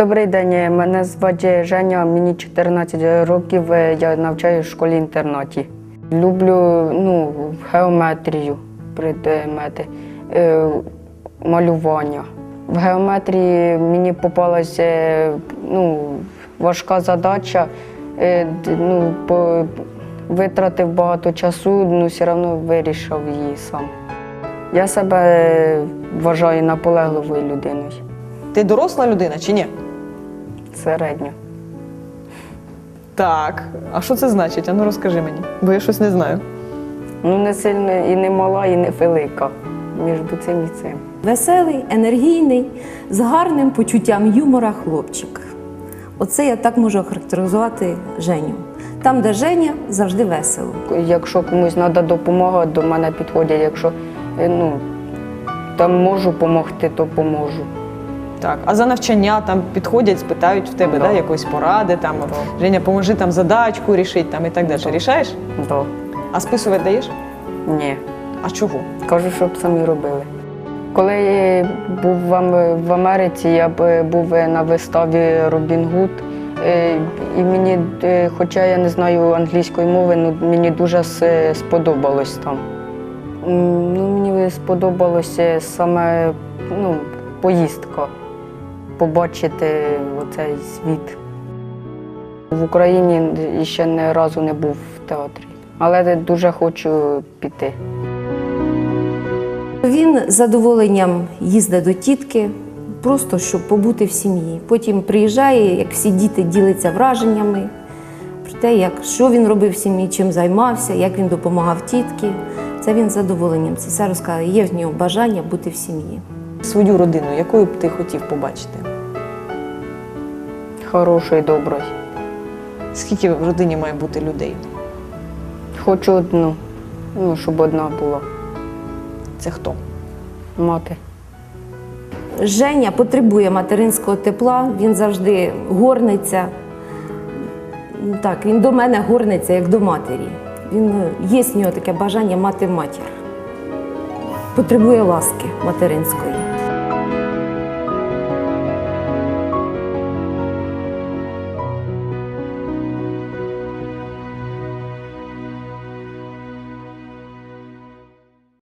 Добрий день, мене звати Женя, мені 14 років, е, я навчаюся в школі-інтернаті. Люблю ну, геометрію, предмети, е, малювання. В геометрії мені попалася е, ну, важка задача. Е, Ну, по, витратив багато часу, ну все одно вирішив її сам. Я себе вважаю наполегливою людиною, Ти доросла людина чи ні? Середньо. Так. А що це значить? Ану розкажи мені, бо я щось не знаю. Ну, не сильно і не мала, і не велика. Між цим і цим. Веселий, енергійний, з гарним почуттям юмора хлопчик. Оце я так можу охарактеризувати Женю. Там, де Женя, завжди весело. Якщо комусь треба допомога, до мене підходять. Якщо е, ну, там можу допомогти, то поможу. Так, а за навчання там підходять, спитають в тебе Да. да, якоїсь поради, там Женя, поможи там задачку рішити там і так далі. Рішаєш? Да. А списувати даєш? Ні. А чого? Кажу, щоб самі робили. Коли я був в в Америці, я б був на виставі Робін Гуд. Е, І мені, е, хоча я не знаю англійської мови, ну мені дуже сподобалось там. Ну, мені сподобалося саме ну, поїздка, побачити оцей світ. В Україні ще ні разу не був в театрі, але дуже хочу піти. Він з задоволенням їздить до тітки, просто щоб побути в сім'ї. Потім приїжджає, як всі діти ділиться враженнями про те, як, що він робив в сім'ї, чим займався, як він допомагав тітки. Це він з задоволенням. Це все розказує. Є в нього бажання бути в сім'ї. Свою родину, якою б ти хотів побачити? Хорошої, доброї. Скільки в родині має бути людей? Хочу одну, ну, щоб одна була Це хто? мати. Женя потребує материнського тепла, він завжди горниться. Так, він до мене горниться, як до матері. Він е, є в нього таке бажання мати матір. Потребує ласки материнської.